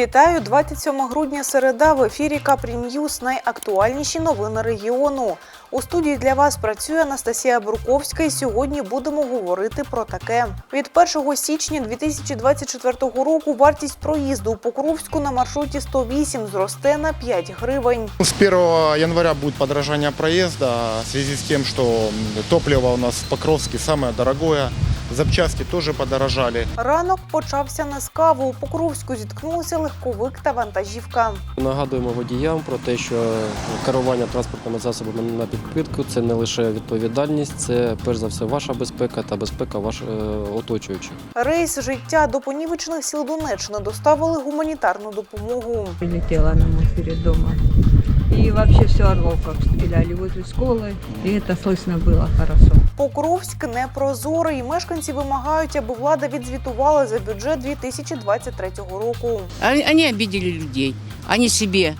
Вітаю 27 грудня. Середа в ефірі Капрі Ньюс. Найактуальніші новини регіону. У студії для вас працює Анастасія Бруковська. І сьогодні будемо говорити про таке. Від 1 січня 2024 року вартість проїзду у Покровську на маршруті 108 зросте на 5 гривень. С 1 января будет подорожание проезда в связи с тем, что м, топливо у нас в Покровске самое запчасти тоже подорожали. Ранок почався не з кави. У Покровську зіткнулися легковик та вантажівка. Нагадуємо водіям про те, що керування транспортними засобами на підпитку це не лише відповідальність, це перш за все ваша безпека та безпека ваших е, оточуючих. Рейс життя до понівечених сіл Донеччини доставили гуманітарну допомогу. прилетела нам перед домом. И вообще все Орловка стреляли возле школы, и это слышно было хорошо. Покровськ непрозорий. Мешканці вимагають, аби влада відзвітувала за бюджет 2023 року. Они, они обидели людей. Они себе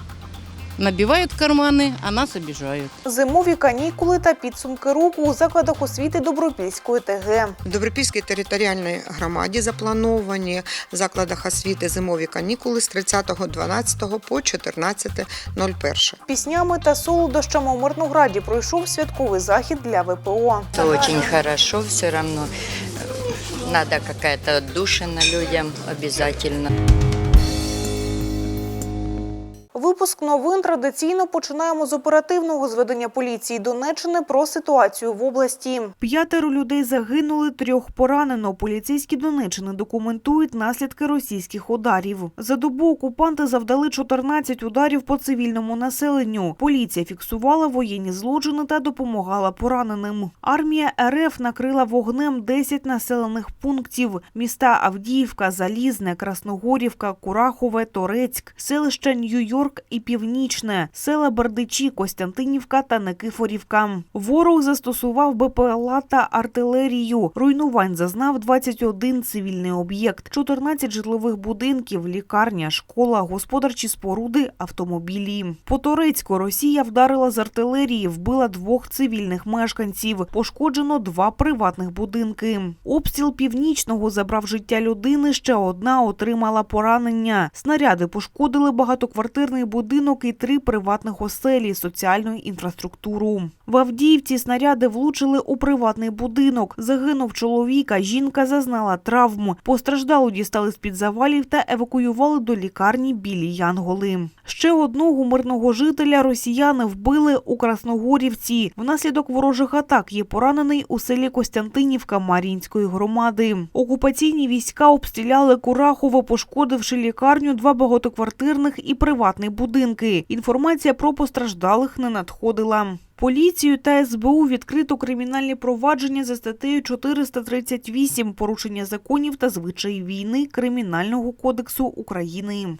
набивают карманы, а нас обижают. Зимові канікули та підсумки року у закладах освіти Добропільської ТГ. В Добропільській територіальній громаді заплановані в закладах освіти зимові канікули з 30.12 по 14.01. Піснями та солодощами у Мирнограді пройшов святковий захід для ВПО. Это очень хорошо, все равно э, надо какая-то отдушина людям обязательно. Випуск новин традиційно починаємо з оперативного зведення поліції Донеччини про ситуацію в області. П'ятеро людей загинули, трьох поранено. Поліцейські Донеччини документують наслідки російських ударів. За добу окупанти завдали 14 ударів по цивільному населенню. Поліція фіксувала воєнні злочини та допомагала пораненим. Армія РФ накрила вогнем 10 населених пунктів: міста Авдіївка, Залізне, Красногорівка, Курахове, Торецьк, селища Нью-Йорк і Північне, села Бердичі, Костянтинівка та Никифорівка. Ворог застосував БПЛА та артилерію. Руйнувань зазнав 21 цивільний об'єкт, 14 житлових будинків, лікарня, школа, господарчі споруди, автомобілі. По Торецьку Росія вдарила з артилерії, вбила двох цивільних мешканців. Пошкоджено два приватних будинки. Обстріл північного забрав життя людини. Ще одна отримала поранення. Снаряди пошкодили багатоквартирний будинок і три приватних оселі, соціальну інфраструктуру. В Авдіївці снаряди влучили у приватний будинок. Загинув чоловіка. Жінка зазнала травм. Постраждалу дістали з під завалів та евакуювали до лікарні білі Янголи. Ще одного мирного жителя росіяни вбили у Красногорівці. Внаслідок ворожих атак є поранений у селі Костянтинівка Мар'їнської громади. Окупаційні війська обстріляли Курахово, пошкодивши лікарню, два багатоквартирних і приватні будинки. Інформація про постраждалих не надходила. Поліцію та СБУ відкрито кримінальні провадження за статтею 438 порушення законів та звичаїв війни Кримінального кодексу України.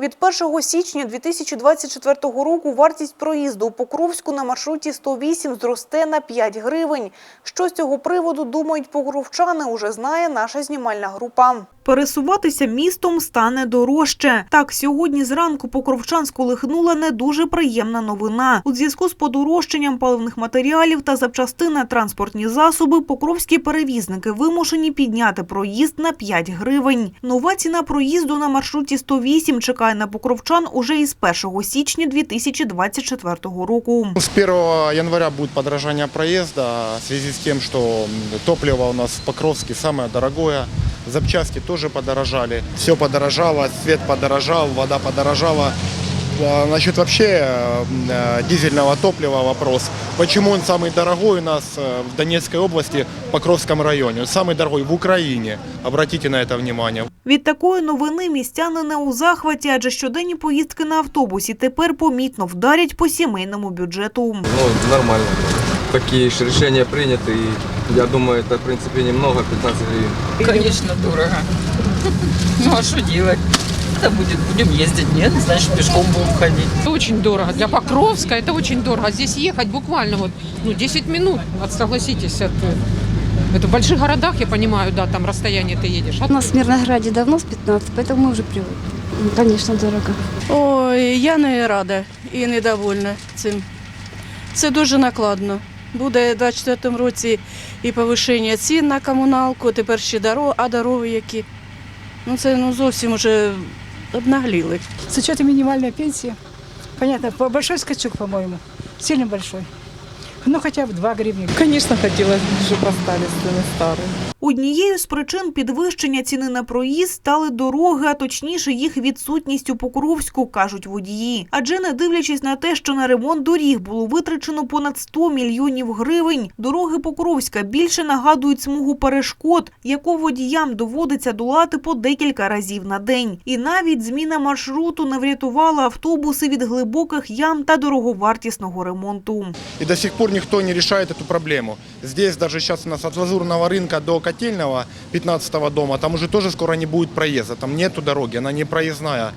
Від 1 січня 2024 року вартість проїзду у Покровську на маршруті 108 зросте на 5 гривень. Що з цього приводу думають покровчани, уже знає наша знімальна група. Пересуватися містом стане дорожче. Так, сьогодні зранку покровчан сколихнула не дуже приємна новина. У зв'язку з подорожчанням паливних матеріалів та запчастин на транспортні засоби покровські перевізники вимушені підняти проїзд на 5 гривень. Нова ціна проїзду на маршруті 108 чекає на покровчан уже із 1 січня 2024 року. З С 1 января будет подорожание проезда в связи с тем, что топливо у нас в Покровске самое дорогое, запчасти тоже подорожали. Все подорожало, свет подорожал, вода подорожала. А Насчет вообще э, м, э, дизельного топлива вопрос. Почему он самый дорогой у нас э, в Донецкой области, в Покровском районе? Он самый дорогой в Украине. Обратите на это внимание. Від такої новини містяни не у захваті, адже щоденні поїздки на автобусі тепер помітно вдарять по сімейному бюджету. Ну, нормально. Такие ж решения приняты, и я думаю, это, в принципе, немного, 15 гривен. Конечно, дорого. Ну а что делать? Это будет, будем ездить, нет, значит пешком будем ходить. Это очень дорого. Для Покровска это очень дорого. Здесь ехать буквально вот, ну, 10 минут, от, согласитесь, от, э, это в больших городах, я понимаю, да, там расстояние ты едешь. А У нас в Мирнограде давно с 15, поэтому мы уже привыкли. Ну, Конечно, дорого. Ой, я не рада і недовольна цим. Це дуже накладно. буде у 2024 році і повищення цін на комуналку, тепер ще дорога, а дороги які. Ну це ну, зовсім уже обнагліли. С учетом минимальной пенсии, понятно, по- большой скачок, по-моему, сильно большой. Ну, хотя бы 2 гривны. Конечно, хотелось, чтобы остались цены старые. Однією з причин підвищення ціни на проїзд стали дороги, а точніше їх відсутність у Покровську, кажуть водії. Адже не дивлячись на те, що на ремонт доріг було витрачено понад 100 мільйонів гривень, дороги Покровська більше нагадують смугу перешкод, яку водіям доводиться долати по декілька разів на день. І навіть зміна маршруту не врятувала автобуси від глибоких ям та дороговартісного ремонту. И до сих пор никто не решает эту проблему. Здесь даже сейчас у нас от Лазурного рынка до Котельного, 15 дома, там уже тоже скоро не будет проезда. Там нету дороги, она не проездная.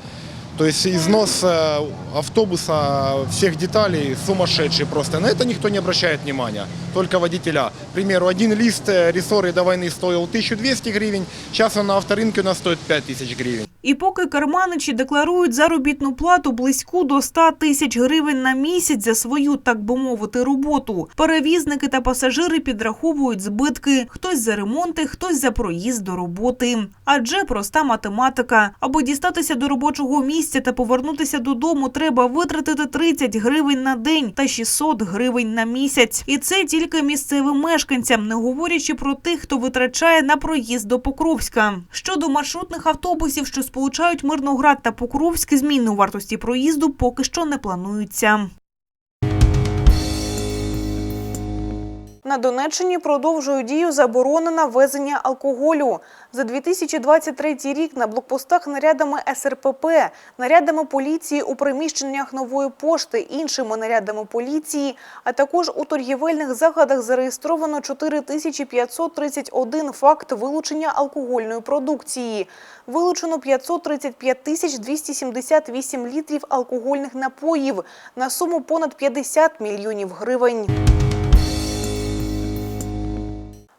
То есть износ э, автобуса, всех деталей сумасшедший просто. На это никто не обращает внимания, только водителя. К примеру, один лист э, рессоры до войны стоил 1200 гривен, сейчас он на авторынке у нас стоит 5000 гривен. І поки карманичі декларують заробітну плату близьку до 100 тисяч гривень на місяць за свою, так би мовити, роботу, перевізники та пасажири підраховують збитки. Хтось за ремонти, хтось за проїзд до роботи. Адже проста математика. Аби дістатися до робочого місця та повернутися додому, треба витратити 30 гривень на день та 600 гривень на місяць. І це тільки місцевим мешканцям, не говорячи про тих, хто витрачає на проїзд до Покровська. Щодо маршрутних автобусів, що сполучають Мирноград та Покровськ, зміни у вартості проїзду поки що не плануються. На Донеччині продовжує дію заборона на везення алкоголю. За 2023 рік на блокпостах нарядами СРПП, нарядами поліції у приміщеннях нової пошти, іншими нарядами поліції, а також у торгівельних закладах зареєстровано 4531 факт вилучення алкогольної продукції. Вилучено 535 тисяч 278 літрів алкогольних напоїв на суму понад 50 мільйонів гривень.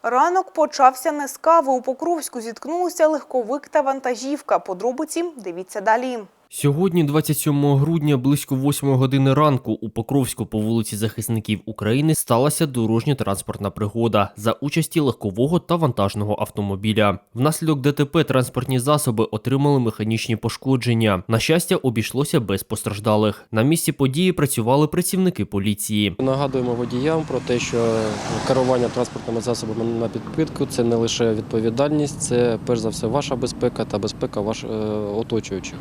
Ранок почався не з кави. У Покровську зіткнулися легковик та вантажівка. Подробиці дивіться далі. Сьогодні, 27 грудня, близько 8 години ранку, у Покровську по вулиці Захисників України сталася дорожньо-транспортна пригода за участі легкового та вантажного автомобіля. Внаслідок ДТП транспортні засоби отримали механічні пошкодження. На щастя, обійшлося без постраждалих. На місці події працювали працівники поліції. Нагадуємо водіям про те, що керування транспортними засобами на підпитку це не лише відповідальність, це перш за все ваша безпека та безпека ваш е, оточуючих.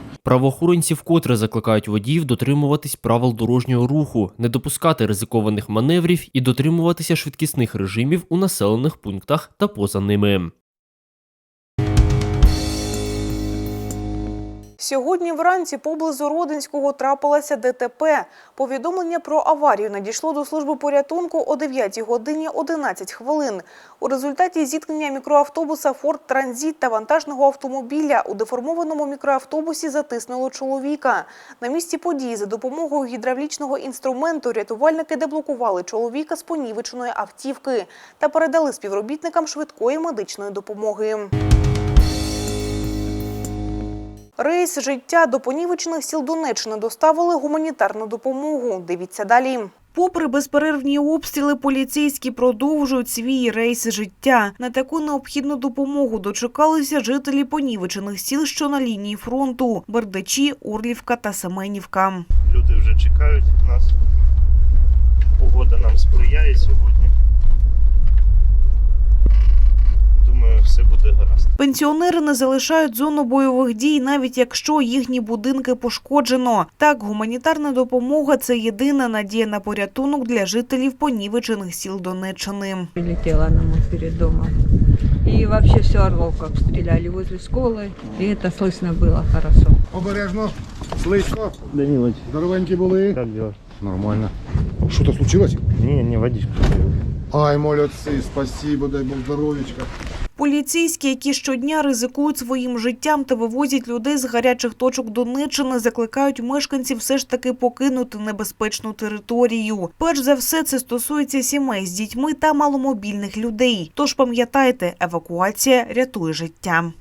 Правоохоронці вкотре закликають водіїв дотримуватись правил дорожнього руху, не допускати ризикованих маневрів і дотримуватися швидкісних режимів у населених пунктах та поза ними. Сьогодні вранці поблизу Родинського трапилося ДТП. Повідомлення про аварію надійшло до служби порятунку о 9 годині 11 хвилин. У результаті зіткнення мікроавтобуса «Форд Транзит» та вантажного автомобіля у деформованому мікроавтобусі затиснуло чоловіка. На місці події за допомогою гідравлічного інструменту рятувальники деблокували чоловіка з понівеченої автівки та передали співробітникам швидкої медичної допомоги. Рейс життя до понівечених сіл Донеччини доставили гуманітарну допомогу. Дивіться далі. Попри безперервні обстріли, поліцейські продовжують свій рейс життя. На таку необхідну допомогу дочекалися жителі понівечених сіл, що на лінії фронту – Бердачі, Орлівка та Семенівка. Люди вже чекають нас. Погода нам сприяє сьогодні. Думаю, все буде гаразд. Пенсіонери не залишають зону бойових дій, навіть якщо їхні будинки пошкоджено. Так, гуманітарна допомога – це єдина надія на порятунок для жителів понівечених сіл Донеччини. Прилетела нам вот перед домом. И вообще все Орловка обстреляли возле школы. И это слышно было хорошо. Обережно, слизько. Данилович, Здоровенькі були. как дела? Нормально. Що-то случилось? Не, не водичку. Ай, молодці, спасибо, дай Бог здоров'ячка. Поліцейські, які щодня ризикують своїм життям та вивозять людей з гарячих точок Донеччини, закликають мешканців все ж таки покинути небезпечну територію. Перш за все, це стосується сімей з дітьми та маломобільних людей. Тож пам'ятайте, евакуація рятує життя.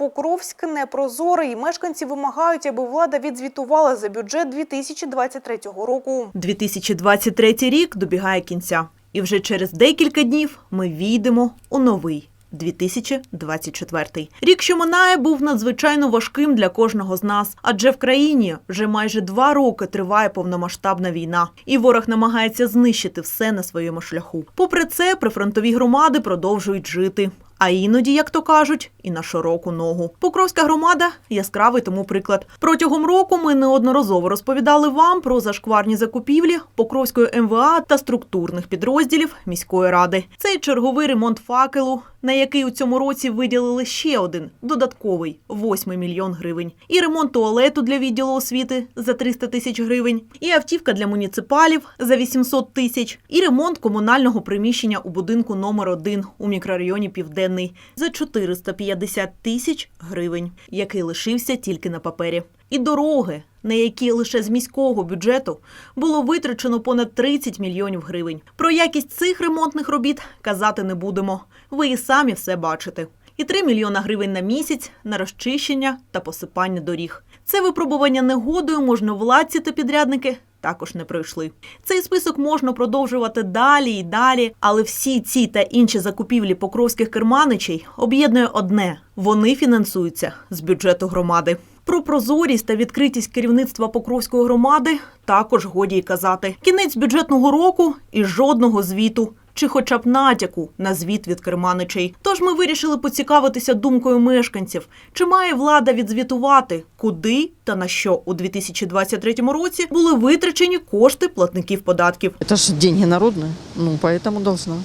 Покровськ непрозорий. Мешканці вимагають, аби влада відзвітувала за бюджет 2023 року. 2023 рік добігає кінця, і вже через декілька днів ми війдемо у новий 2024. Рік, що минає, був надзвичайно важким для кожного з нас, адже в країні вже майже два роки триває повномасштабна війна, і ворог намагається знищити все на своєму шляху. Попри це, прифронтові громади продовжують жити. А іноді, як то кажуть, і на широку ногу. Покровська громада яскравий тому приклад. Протягом року ми неодноразово розповідали вам про зашкварні закупівлі Покровської МВА та структурних підрозділів міської ради. Цей черговий ремонт факелу, на який у цьому році виділили ще один додатковий 8 мільйон гривень, і ремонт туалету для відділу освіти за 300 тисяч гривень, і автівка для муніципалів за 800 тисяч, і ремонт комунального приміщення у будинку номер 1 у мікрорайоні Південний за 450 тисяч гривень, який лишився тільки на папері. І дороги, на які лише з міського бюджету було витрачено понад 30 мільйонів гривень. Про якість цих ремонтних робіт казати не будемо. Ви і самі все бачите. І 3 мільйона гривень на місяць на розчищення та посипання доріг. Це випробування негодою можновладці та підрядники також не пройшли. Цей список можна продовжувати далі і далі, але всі ці та інші закупівлі покровських керманичей об'єднує одне: вони фінансуються з бюджету громади. Про прозорість та відкритість керівництва Покровської громади також годі й казати. Кінець бюджетного року і жодного звіту. Чи хоча б натяку на звіт від керманичей. Тож ми вирішили поцікавитися думкою мешканців, чи має влада відзвітувати, куди та на що у 2023 році були витрачені кошти платників податків. Это же деньги народные, ну, поэтому должна.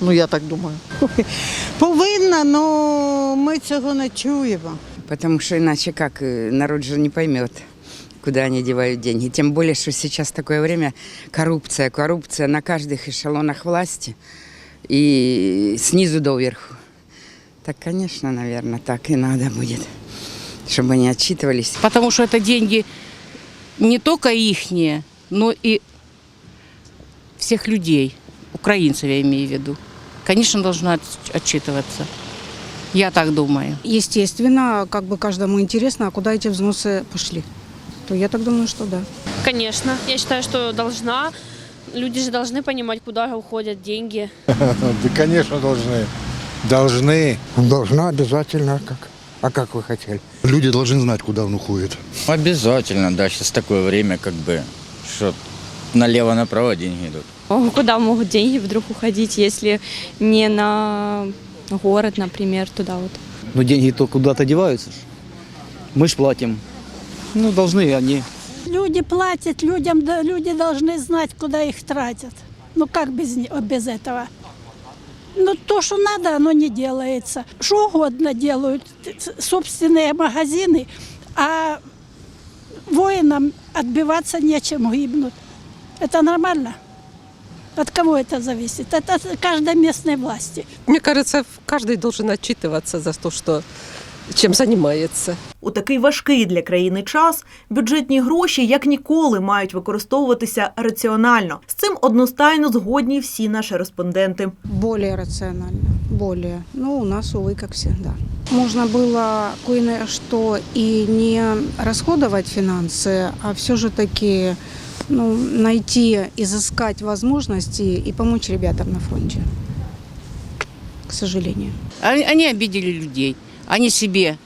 Ну, я так думаю. Повинна, але ми цього не чуємо. Потому что иначе как, э, народ же не поймет, куда они девают деньги. Тем более, что сейчас такое время коррупция, коррупция на каждых эшелонах власти и снизу доверху. Так, конечно, наверное, так и надо будет, чтобы они отчитывались. Потому что это деньги не только ихние, но и всех людей, украинцев я имею в виду. Конечно, должна от- отчитываться. Я так думаю. Естественно, как бы каждому интересно, а куда эти взносы пошли. То я так думаю, что да. Конечно. Я считаю, что должна. Люди же должны понимать, куда уходят деньги. Да, конечно, должны. Должны. Должна обязательно. А как? А как вы хотели? Люди должны знать, куда он уходит. Обязательно, да, сейчас такое время, как бы, что налево-направо деньги идут. Куда могут деньги вдруг уходить, если не на город, например, туда вот? Ну, деньги то куда-то деваются. ж. Мы ж платим. Ну, должны они. Люди платят, людям, да, люди должны знать, куда их тратят. Ну как без, не- без этого? Ну то, что надо, оно не делается. Что угодно делают собственные магазины, а воинам отбиваться нечем, гибнут. Это нормально? От кого это зависит? Это от каждой местной власти. Мне кажется, каждый должен отчитываться за то, что чем занимается. У такий важкий для країни час бюджетні гроші як ніколи мають використовуватися раціонально. З цим одностайно згодні всі наші респонденти. Более рационально, более. Ну, у нас, увы, как всегда. Можно было кое-что и не расходовать финансы, а все же таки ну, найти, изыскать возможности и помочь ребятам на фронте. К сожалению. Они, они обидели людей. Они себе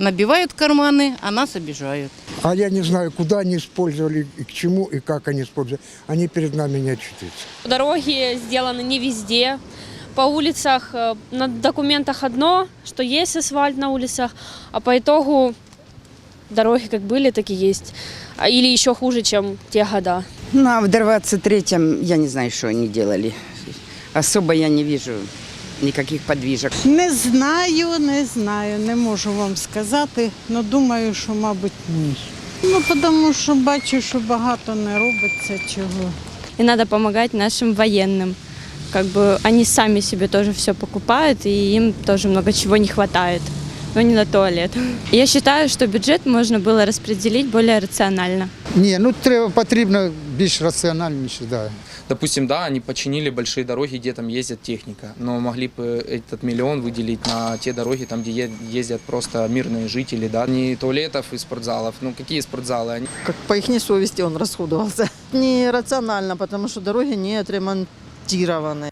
набивают карманы, а нас обижают. А я не знаю, куда они использовали, и к чему, и как они использовали. Они перед нами не отчитываются. Дороги сделаны не везде. По улицах, э, на документах одно, что есть асфальт на улицах, а по итогу дороги как были, так и есть. А- Или еще хуже, чем те года. Ну, а в 23-м я не знаю, что они делали. Особо я не вижу никаких подвижек. Не знаю, не знаю, не можу вам сказати, але думаю, що, мабуть, ні. Ну, тому що бачу, що багато не робиться чого. И надо помогать нашим военным. Как бы они сами себе тоже все покупают, и им тоже много чего не хватает но не на туалет. Я считаю, что бюджет можно было распределить более рационально. Ні, ну треба потрібно більш раціональніше, да. Допустим, да, они починили большие дороги, где там ездит техника, но могли бы этот миллион выделить на те дороги, там, где е- ездят просто мирные жители, да, не туалетов и спортзалов. Ну, какие спортзалы? Они Как по их совести он расходовался. Нерационально, потому что дороги не отремонтированы.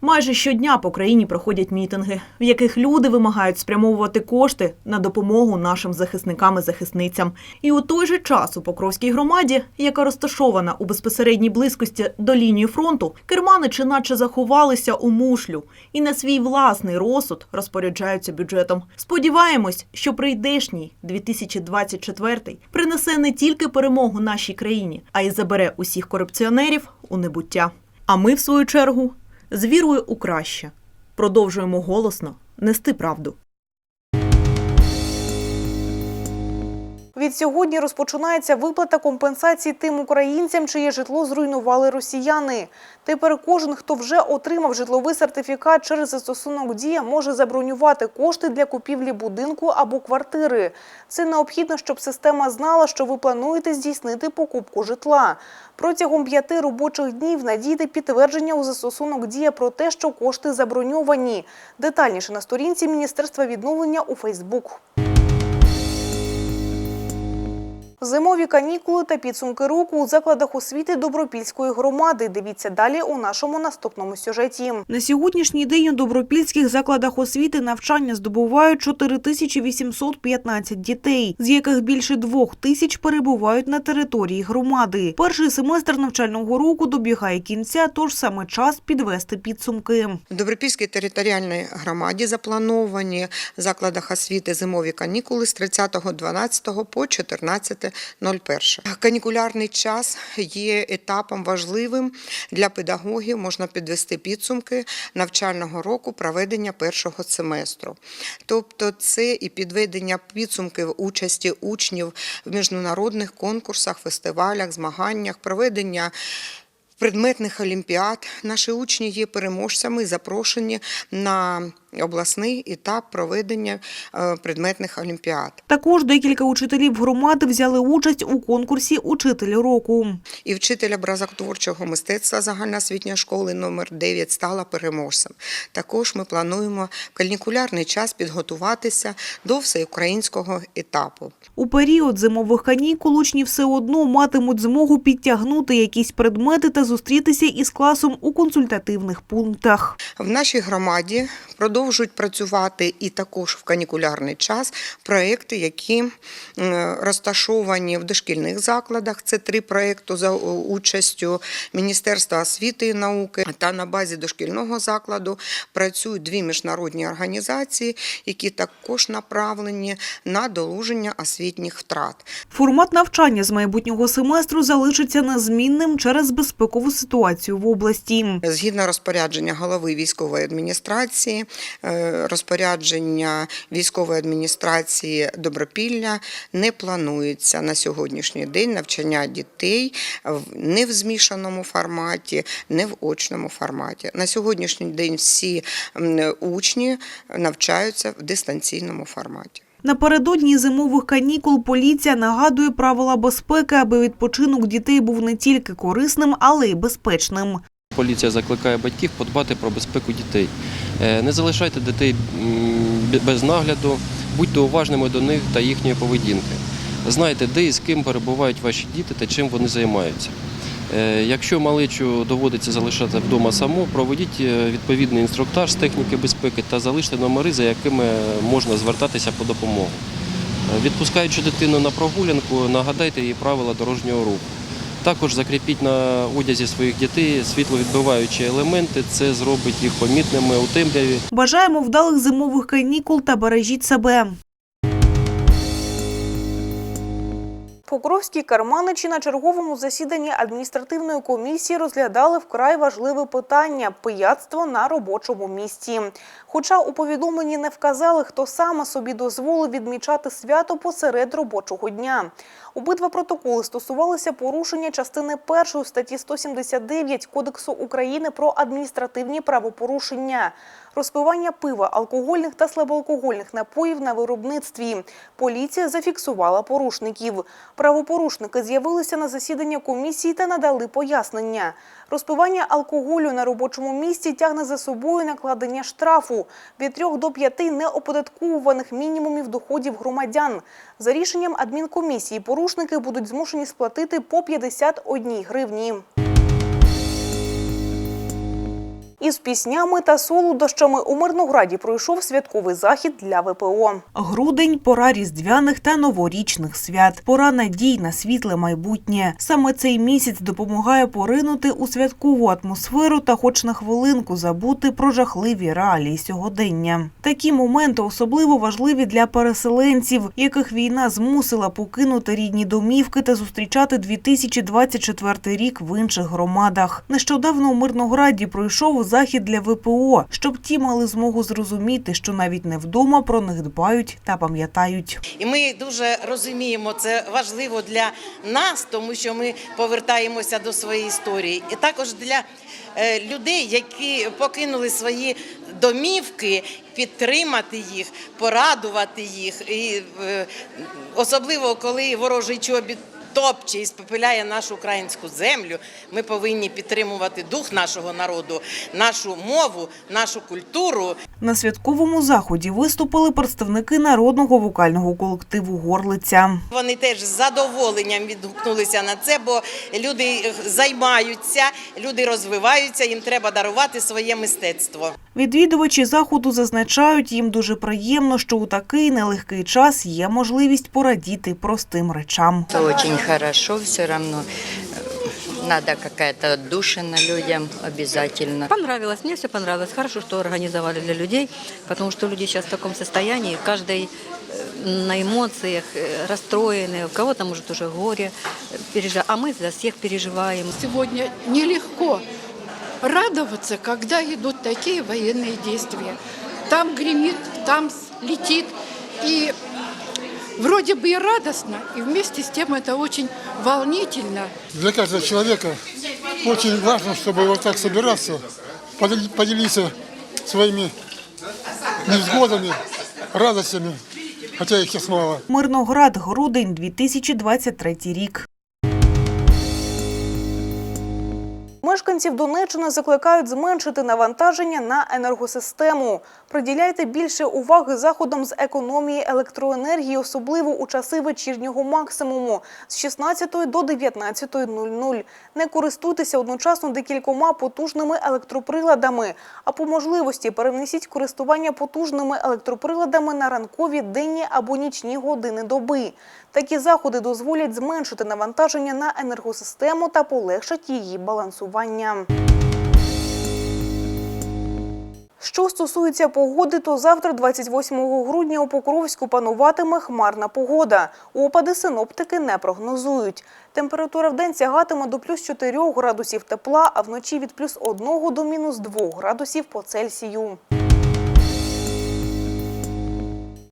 Майже щодня по країні проходять мітинги, в яких люди вимагають спрямовувати кошти на допомогу нашим захисникам і захисницям. І у той же час у Покровській громаді, яка розташована у безпосередній близькості до лінії фронту, керманичі наче заховалися у мушлю і на свій власний розсуд розпоряджаються бюджетом. Сподіваємось, що прийдешній 2024 принесе не тільки перемогу нашій країні, а й забере усіх корупціонерів у небуття. А ми, в свою чергу, з вірою у краще продовжуємо голосно нести правду. Від сьогодні розпочинається виплата компенсації тим українцям, чиє житло зруйнували росіяни. Тепер кожен, хто вже отримав житловий сертифікат через застосунок дія, може забронювати кошти для купівлі будинку або квартири. Це необхідно, щоб система знала, що ви плануєте здійснити покупку житла. Протягом п'яти робочих днів надійде підтвердження у застосунок дія про те, що кошти заброньовані. Детальніше на сторінці Міністерства відновлення у Фейсбук. Зимові канікули та підсумки року у закладах освіти Добропільської громади. Дивіться далі у нашому наступному сюжеті. На сьогоднішній день у добропільських закладах освіти навчання здобувають 4815 дітей, з яких більше двох тисяч перебувають на території громади. Перший семестр навчального року добігає кінця, тож саме час підвести підсумки. В Добропільській територіальній громаді заплановані в закладах освіти зимові канікули з 30.12 по 14.01. Канікулярний час є етапом важливим для педагогів. Можна підвести підсумки навчального року проведення першого семестру. Тобто це і підведення підсумків участі учнів в міжнародних конкурсах, фестивалях, змаганнях, проведення предметних олімпіад. Наші учні є переможцями, запрошені на обласний етап проведення е, предметних олімпіад. Також декілька учителів громади взяли участь у конкурсі Учитель року. І вчитель образотворчого мистецтва загальноосвітньої школи номер 9 стала переможцем. Також ми плануємо в час підготуватися до всеукраїнського етапу. У період зимових канікул учні все одно матимуть змогу підтягнути якісь предмети та зустрітися із класом у консультативних пунктах. В нашій громаді продовжують працювати і також в канікулярний час проекти, які е, розташовані в дошкільних закладах. Це три проекти за участю Міністерства освіти і науки. Та на базі дошкільного закладу працюють дві міжнародні організації, які також направлені на долуження освітніх втрат. Формат навчання з майбутнього семестру залишиться незмінним через безпекову ситуацію в області. Згідно розпорядження голови військової адміністрації, е, розпорядження військової адміністрації Добропілля не планується на сьогоднішній день навчання дітей не в змішаному форматі, не в очному форматі. На сьогоднішній день всі учні навчаються в дистанційному форматі. Напередодні зимових канікул поліція нагадує правила безпеки, аби відпочинок дітей був не тільки корисним, але й безпечним. Поліція закликає батьків подбати про безпеку дітей. Е, Не залишайте дітей без нагляду, будьте уважними до них та їхньої поведінки. Знайте, де і з ким перебувають ваші діти та чим вони займаються. Е, Якщо малечу доводиться залишати вдома саму, проведіть е, відповідний інструктаж з техніки безпеки та залиште номери, за якими можна звертатися по допомогу. Відпускаючи дитину на прогулянку, нагадайте їй правила дорожнього руху. Також закріпіть на одязі своїх дітей світловідбиваючі елементи. Це зробить їх помітними у темряві. Бажаємо вдалих зимових канікул та бережіть себе. Покровські карманичі на черговому засіданні адміністративної комісії розглядали вкрай важливе питання – пияцтво на робочому місці. Хоча у повідомленні не вказали, хто саме собі дозволив відмічати свято посеред робочого дня. Обидва протоколи стосувалися порушення частини 1 статті 179 Кодексу України про адміністративні правопорушення. Розпивання пива, алкогольних та слабоалкогольних напоїв на виробництві. Поліція зафіксувала порушників. Правопорушники з'явилися на засідання комісії та надали пояснення. Розпивання алкоголю на робочому місці тягне за собою накладення штрафу від 3 до 5 неоподатковуваних мінімумів доходів громадян. За рішенням адмінкомісії порушники будуть змушені сплатити по 51 гривні. Із піснями та солодощами у Мирнограді пройшов святковий захід для ВПО. Грудень – пора різдвяних та новорічних свят. Пора надій на світле майбутнє. Саме цей місяць допомагає поринути у святкову атмосферу та хоч на хвилинку забути про жахливі реалії сьогодення. Такі моменти особливо важливі для переселенців, яких війна змусила покинути рідні домівки та зустрічати 2024 рік в інших громадах. Нещодавно у Мирнограді пройшов захід для ВПО, щоб ті мали змогу зрозуміти, що навіть не вдома про них дбають та пам'ятають. І ми дуже розуміємо, це важливо для нас, тому що ми повертаємося до своєї історії. І також для е, людей, які покинули свої домівки, підтримати їх, порадувати їх. І е, особливо коли ворожий чобіт. Топче і спопиляє нашу українську землю. Ми повинні підтримувати дух нашого народу, нашу мову, нашу культуру. На святковому заході виступили представники народного вокального колективу Горлиця. Вони теж з задоволенням відгукнулися на це, бо люди займаються, люди розвиваються, їм треба дарувати своє мистецтво. Відвідувачі заходу зазначають, їм дуже приємно, що у такий нелегкий час є можливість порадіти простим речам. Это очень хорошо, все равно э, надо какая-то отдушина людям обязательно. Понравилось, мне все понравилось. Хорошо, что организовали для людей, потому что люди сейчас в таком состоянии, каждый э, на эмоциях, э, расстроены, у кого-то, может, уже горе переживает, а мы за всех переживаем. Сегодня нелегко радоваться, когда идут такие военные действия. Там гремит, там летит, и вроде бы и радостно, и вместе с тем это очень волнительно. Для каждого человека очень важно, чтобы вот так собираться, подел- поделиться своими невзгодами, радостями, хотя их сейчас мало. Мирноград, грудень, 2023 рік. Мешканців Донеччини закликають зменшити навантаження на енергосистему. Приділяйте більше уваги заходам з економії електроенергії, особливо у часи вечірнього максимуму з 16 до 19.00. Не користуйтеся одночасно декількома потужними електроприладами, а по можливості перенесіть користування потужними електроприладами на ранкові, денні або нічні години доби. Такі заходи дозволять зменшити навантаження на енергосистему та полегшать її балансування. Що стосується погоди, то завтра, 28 грудня, у Покровську пануватиме хмарна погода. Опади синоптики не прогнозують. Температура в день сягатиме до плюс 4 градусів тепла, а вночі від плюс 1 до мінус 2 градусів по Цельсію.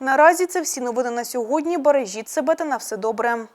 Наразі це всі новини на сьогодні. Бережіть себе та на все добре.